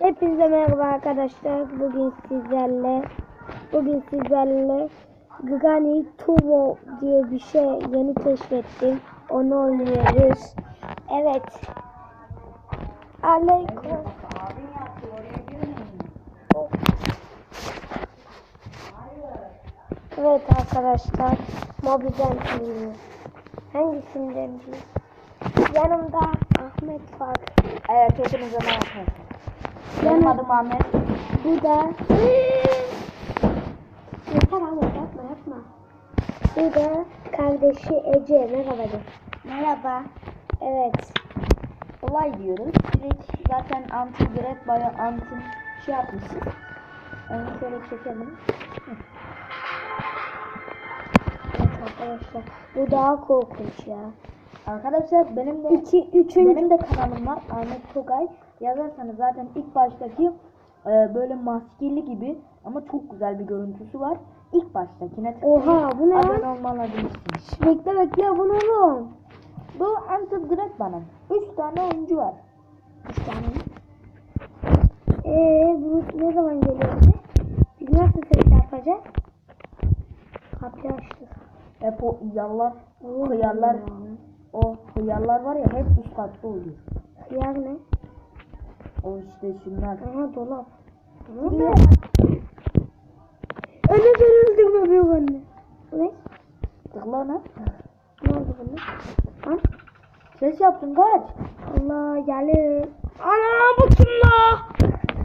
Hepinize merhaba arkadaşlar. Bugün sizlerle bugün sizlerle Gani Turbo diye bir şey yeni keşfettim. Onu oynuyoruz. Evet. Aleyküm. Evet arkadaşlar. Mobilden oynuyor. Hangisinden değil? Yanımda Ahmet var. Evet hepinize merhaba. Benim Benim adım Ahmet. Bu da Yeter abi yapma yapma. Bu da kardeşi Ece. Merhaba de. Merhaba. Evet. Olay diyoruz. Direkt zaten anti direkt baya anti şey yapmışız. Onu şöyle çekelim. Evet arkadaşlar. Bu daha korkunç ya. Arkadaşlar benim de İki, üçüncü. benim de kanalım var Ahmet Togay. Yazarsanız zaten ilk baştaki e, böyle maskeli gibi ama çok güzel bir görüntüsü var. İlk baştakine tıklayın. Oha bu ne Abone lan? olmalısınız. Bekle bekle bu ne oğlum? Bu anti direkt benim. 3 tane oyuncu var. Üç tane mi? Eee bu ne zaman geliyor? Biz nasıl ses yapacağız? Kapıyı açtık. Hep o yallar, hıyarlar, ya. o hıyarlar var ya hep üst katta oluyor. Hıyar ne? O işte şunlar. Aha dolap. Ne? Anne ben öldüm bebeğim anne. Bu ne? Tıkla ona. Ne oldu bunda? Ha? Ses yaptın kaç. Allah gelir. Ana bu kim la?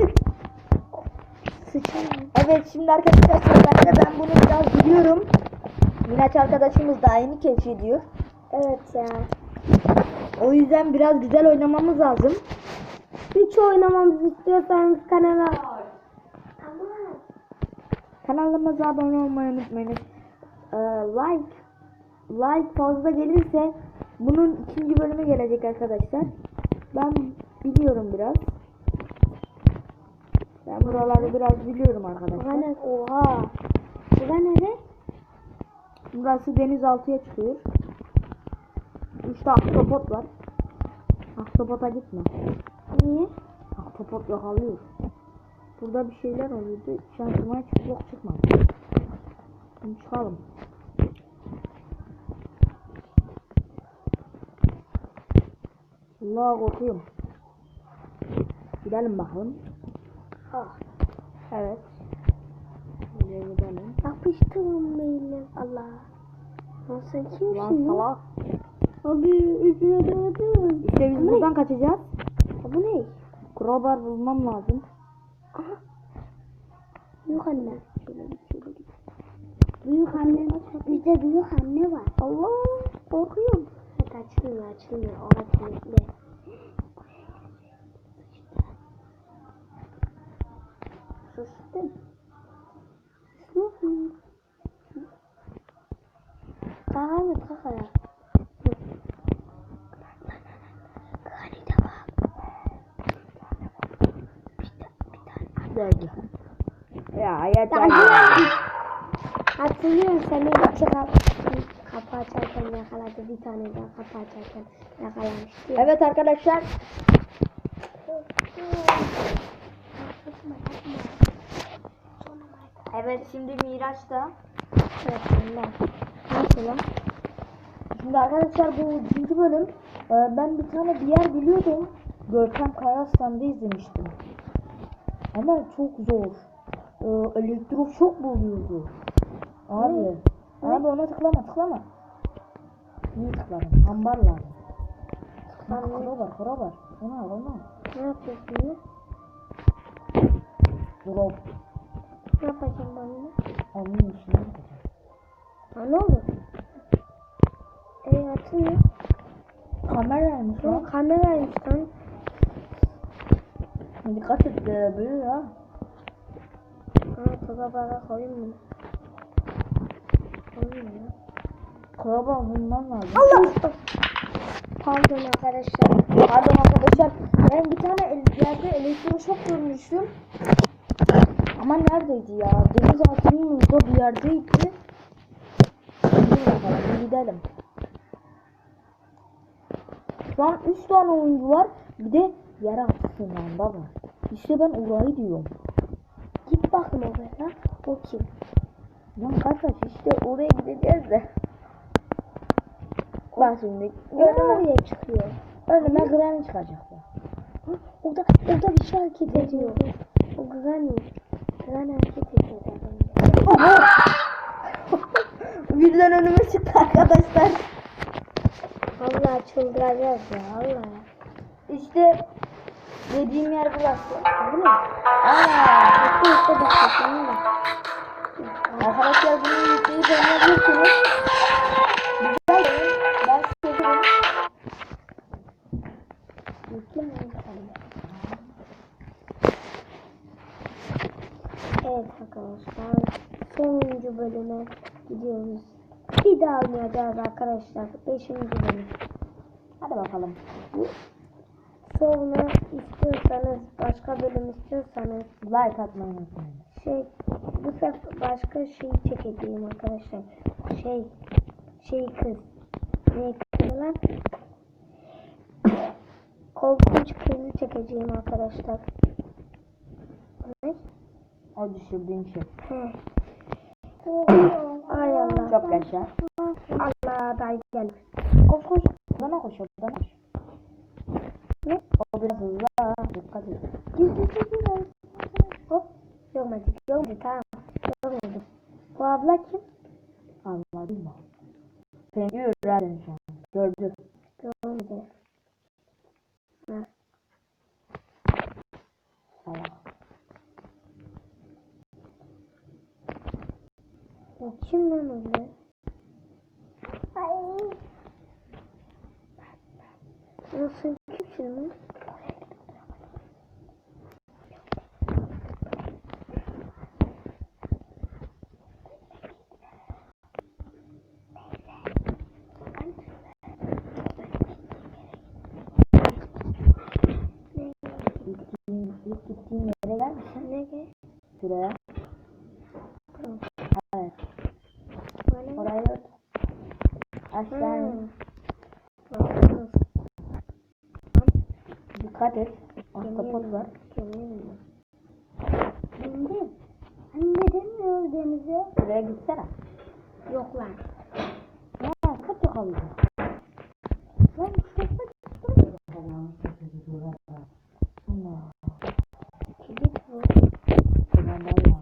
Evet şimdi arkadaşlar ben de ben bunu biraz biliyorum. Miraç arkadaşımız da aynı keşfediyor. Evet ya. O yüzden biraz güzel oynamamız lazım. Hiç oynamamızı istiyorsanız kanala. Kanalımıza abone olmayı unutmayın. Ee, like like fazla gelirse bunun ikinci bölümü gelecek arkadaşlar. Ben biliyorum biraz. Ben buraları biraz biliyorum arkadaşlar. ne? Oha. Bura nere? Burası denizaltıya çıkıyor. İşte ahtapot var. Ahtapota gitme. Niye? Ahtapot yakalıyor. Burada bir şeyler oluyordu. Şansıma hiç yok çıkmadı. Şimdi çıkalım. Allah korkuyorum. Gidelim bakalım. Ah. Evet. Şuraya gidelim. Yapıştırın beyler. Allah. Sen kimsin Lan salak. Abi üstüne dövdün. İşte biz buradan kaçacağız. Bu ne? Crowbar bulmam lazım. Aha. Büyük anne. Büyük anne. Bizde büyük anne var. Allah korkuyorum. Hadi açılmıyor açılmıyor. Orası kilitli. Sustum. Susmuyor. Kalk Ahmet kalk ayağa. Gani de bak. Geldi. Ya hayat Hatırlıyorum seni çıkar. Kapı açarken yakaladı. Bir tane daha kapı açarken yakalamıştı. ya. Evet arkadaşlar. Evet şimdi Miraç'ta. Evet, Allah. Nasıl lan? Şimdi arkadaşlar bu ikinci bölüm. Ee, Ben bir tane bir yer biliyordum. Görkem Karastan'da izlemiştim. Ama çok zor. Ee, Elektroşok buluyordu. Abi. Ne? Abi ona tıklama tıklama. Niye tıkladın? Ambar lazım. Ha, Krobar krobar. Onu al onu al. Ne yapıyorsun ya? Drop. Ne yapacağım ben bunu? Onun içine gideceğim. Ha ne olur? Ey atıyor. Kameraymış Bu lan. kameraymış lan. Dikkat et böyle ya. Ha bara koyayım bunu. Koyayım ya. Krobar bulman lazım. Allah! Pardon arkadaşlar. Pardon arkadaşlar. Ben bir tane el- yerde elektroşok görmüştüm. Ama neredeydi ya? Deniz altının orada bir yerdeydi. Dur bakalım gidelim. Şu an 3 tane oyuncu var. Bir de yer altı sınavında var. İşte ben orayı diyorum. Git bakın oraya. O kim? Lan kardeş işte oraya gideceğiz de. Bak şimdi önüme, oraya çıkıyor. önüme Granny çıkacak ya. Orada, orada bir şey hareket ediyor. O Granny. Granny hareket ediyor. Birden önüme çıktı arkadaşlar. Allah çıldıracağız ya Allah. İşte dediğim yer burası. Bu ne? Aa, Bu işte bakın. arkadaşlar bunu yükleyip oynayabilirsiniz. Güzel oyun. Ben seviyorum. Evet arkadaşlar sonuncu bölüme gidiyoruz. Bir daha oynayacağız arkadaşlar. Beşinci bölüm. Hadi bakalım. Sonra istiyorsanız başka bölüm istiyorsanız Like atmayı unutmayın. şey bu sefer başka şey çekeceğim arkadaşlar. Şey şey kız. Ne kızı lan? Korkunç kızı çekeceğim arkadaşlar. Ne? O düşürdüğün şey. Ay Allah. Çok yaşa. Allah dayı gel. Koş koş. Odana koş odana koş. Ne? O biraz hızlı. Dikkat et. Gizli gizli. Hop. Görmedi. Görmedi tamam. Görmedi. Bu abla kim? Allah bilmem. Seni seni şu an. Gördü. Görmedi. Ha. Allah. O kim lan öyle? Ay. Nasıl kimsin lan? Gittiğin, ilk gittiğin yere gel misin? Ne ge? Şuraya. Tamam. Evet. Bana Orayı ört. Aşağı. Bakınız. Dikkat et. Ahtapot var. Yemin Bindim. Anne demiyor denize. Şuraya gitsene. Yok lan. Ha, kaç yakalıyordun? Lan şurada Allah. kilit bu. Ulan ben ya.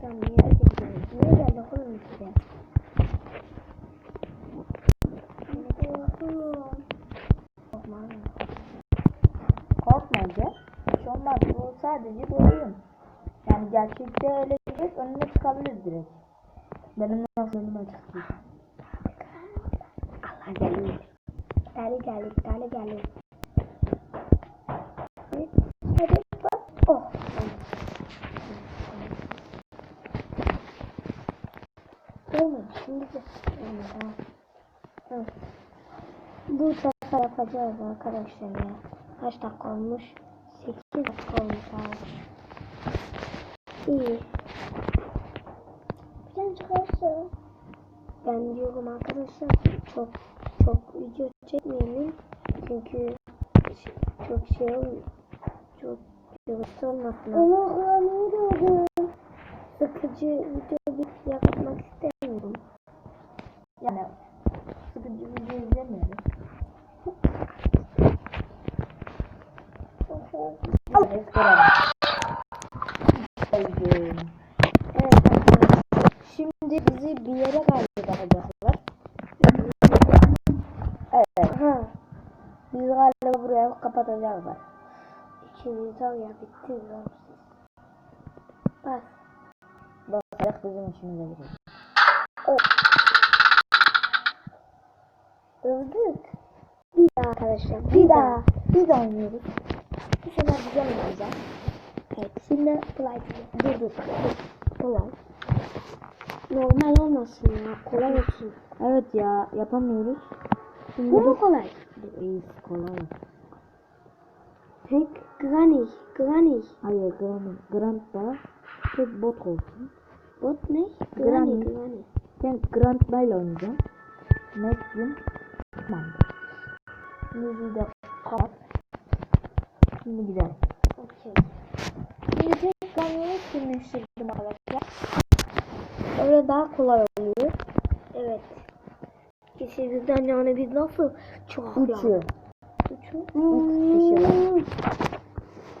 Sen niye gidiyorsun? Niye geldi oğlum size? Korkuyorum. Korkma lan. Korkma gel. Bir şey olmaz. Bu sadece bir oyun. Yani gerçekte öyle direkt önüne çıkabilir direkt. Benim nasıl önüme çıktı? Allah geliyor. Deli geldi, deli geldi. Hadi, bak. Oh. Olmadı, şimdi de olmadı. Evet. Bu sefer yapacağız arkadaşlar ya. Kaç dakika olmuş? 8 dakika olmuş abi. İyi. Plan çıkarsa. Ben diyorum arkadaşlar çok çok video çekmeyelim. Çünkü çok şey ol çok yorucu olmasın. Allah oldu? Sıkıcı video bir yapmak istemiyorum. Yani sıkıcı video izlemiyoruz. Evet, görelim. Sevdim. Evet arkadaşlar. Şimdi bizi bir yere kaydedecekler. Evet. Ha. Biz galiba buraya kapatacaklar. İkiniz var ya bitti siz. Bas. Basarak bizim işimize girecek. Öldük. Bir daha arkadaşlar. Bir daha. Bir daha oynuyoruz. Bu sefer güzel oynayacağız. Evet şimdi kolay dur dur. Kolay. Normal olmasın ya kolay olsun. Evet ya yapamıyoruz. Bu mu kolay? İyi kolay. Tek Granny. Granny. Hayır Grand, Grand da tek bot olsun. Bot ne? Granny. Granny. Granny. Ben Grand ile oynayacağım. Maxim. Tamam. Müziği de kapat. Şimdi gider. Okey. Şimdi tek sürmüştürdüm arkadaşlar. Öyle daha kolay oluyor. Evet. Birden yani biz nasıl çok Uçuyor. Uçuyor. Üç kişi var.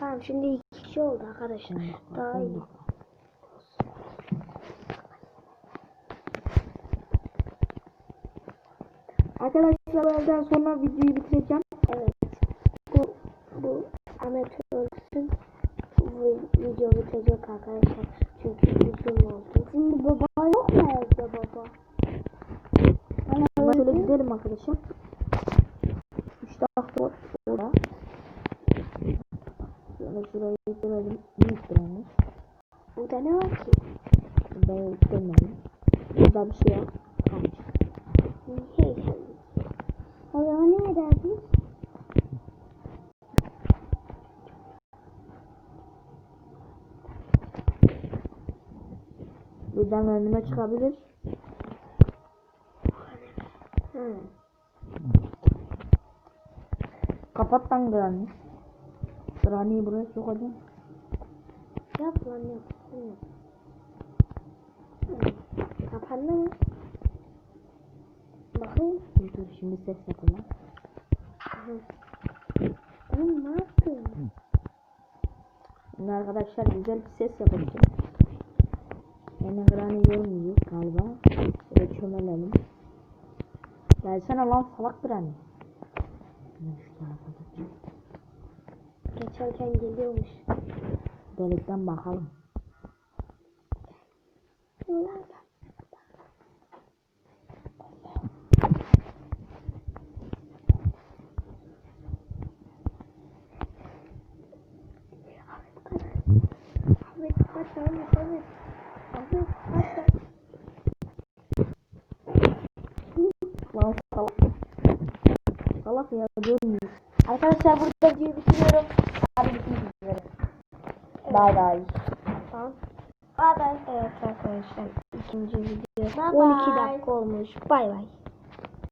Tamam şimdi iki kişi oldu arkadaşlar. Daha iyi. Arkadaşlar ben sonra videoyu bitireceğim. Evet. Bu bu Ahmet ölsün. Bu video bitecek arkadaşlar. Çünkü uzun oldu. Şimdi baba yok mu evde baba? Ben şöyle gidelim arkadaşlar. 3 dakika orada. Şöyle şurayı görelim. Büyük durmuş. Burada ne var ki? Ben görmedim. Kalmış. Niye? O zaman ne ederdik? Buradan önüme çıkabilir. Hı. Kapat lan Granny. Granny'yi buraya sokacağım. Yap lan yap. Hı. Kapandı mı? Bakayım. Dur dur şimdi ses yapalım. Oğlum ne yaptın? Şimdi arkadaşlar güzel bir ses yapacağım. Yani Granny görmüyor galiba. Şöyle çömelelim. Gelsene lan salak tarafa geçeyim. Geçerken geliyormuş. Delikten bakalım. Ahmet Ahmet Ahmet. Ahmet kaç Lan salak. Salak ya görmüyor. Arkadaşlar burada videoyu bitiriyorum. Hadi bitmek üzere. Bay bay. Tamam. Bye bye. Evet arkadaşlar ikinci video Bye 12 bye. dakika olmuş. Bay bay.